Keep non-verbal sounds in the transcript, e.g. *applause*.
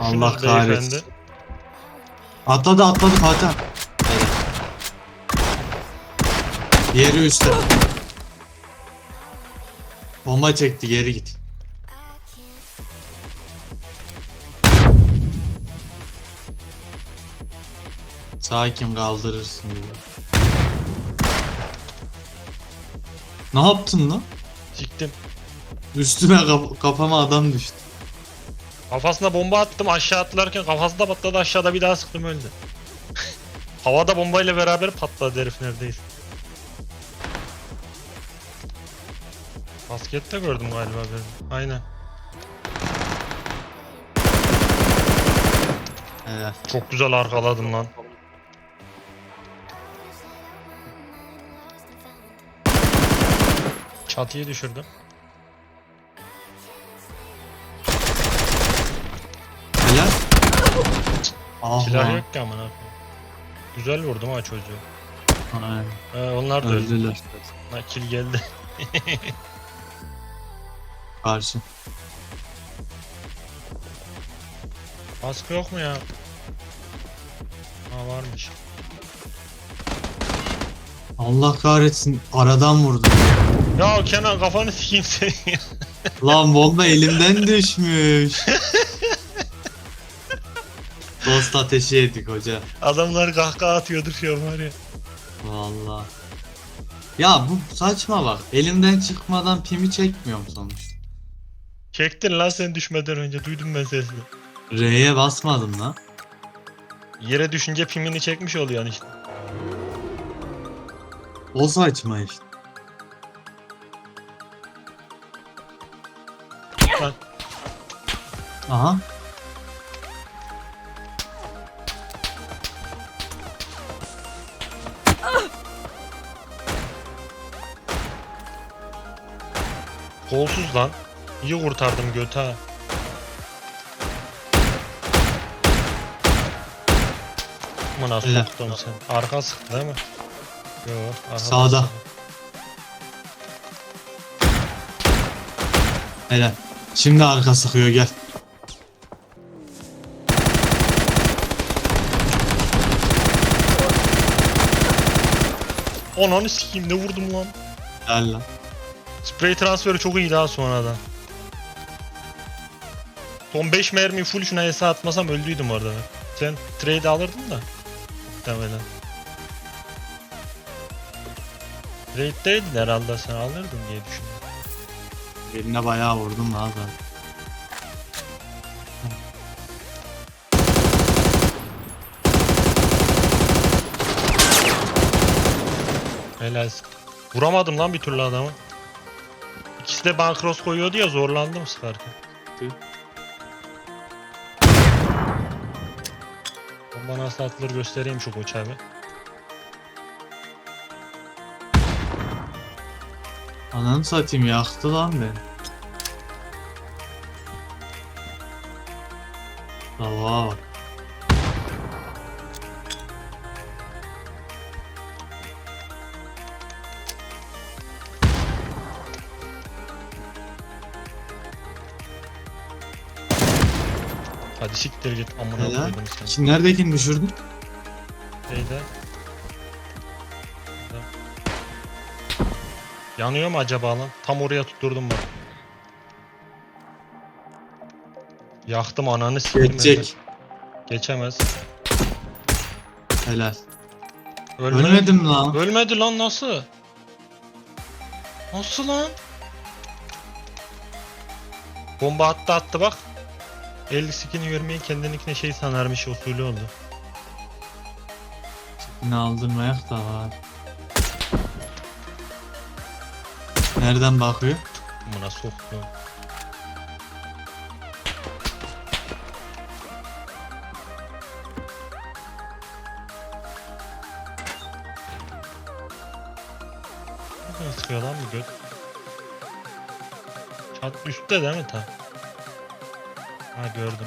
Allah Şunuz beyefendi. kahretsin. Atladı atladı Fatih. abi. Diğeri üstte. Bomba çekti geri git. Sakin kaldırırsın gibi. Ne yaptın lan? Siktim. Üstüme kaf- kafama adam düştü. Kafasına bomba attım aşağı atlarken kafası da patladı aşağıda bir daha sıktım öldü. *laughs* Havada bombayla beraber patladı herif neredeyse. Baskette gördüm galiba ben. Aynen. Evet. Çok güzel arkaladım lan. Çatıyı düşürdüm. Ah Silah yok ki amına koyayım. Güzel vurdum ha çocuğu. Aynen. Ee, onlar da öldü. Öldüler. Ha, kill geldi. *laughs* Karşı. Baskı yok mu ya? Ha varmış. Allah kahretsin aradan vurdu. Ya Kenan kafanı sikeyim seni. Lan bomba elimden düşmüş. *laughs* Dost ateşi yedik hoca. Adamlar kahkaha atıyordur şu an var ya. Vallahi. Ya bu saçma bak. Elimden çıkmadan pimi çekmiyorum sonuçta. Çektin lan sen düşmeden önce duydum ben sesini. R'ye basmadım lan. Yere düşünce pimini çekmiş oluyor işte. O saçma işte. Lan Aha. Kolsuz lan. İyi kurtardım götü ha. Aman Helal. soktum sen. Arka sıktı değil mi? Yok. arka Sağda. sıktı. Helal. Şimdi arka sıkıyor gel. Ananı sikeyim ne vurdum lan. Gel lan. Spray transferi çok iyi daha sonradan. Son 5 mermi full şuna hesa atmasam öldüydüm orada. Sen trade alırdın da. Muhtemelen. Trade'deydin herhalde sen alırdın diye düşünüyorum. Eline bayağı vurdum lan zaten. Helal. Vuramadım lan bir türlü adamı. İkisi de bana cross koyuyordu ya zorlandım sıkarken. Tüh. Bomba nasıl atılır göstereyim şu koç abi. Ananı satayım yaktı lan beni. Dava bak. Hadi siktir git amına Helal. koydum seni. Şimdi neredekini düşürdün? Şeyde. Burada. Yanıyor mu acaba lan? Tam oraya tutturdum bak. Yaktım ananı sikeyim. Geçecek. Geçemez. Helal. Ölmedi. Ölmedim lan. Ölmedi lan nasıl? Nasıl lan? Bomba attı attı bak. El sikini görmeyi kendininkine şey sanarmış usulü oldu. Ne aldırmayak da var. Nereden bakıyor? Buna soktu. Nereden sıkıyor lan bu göt? Çat üstte değil mi ta? Ha gördüm.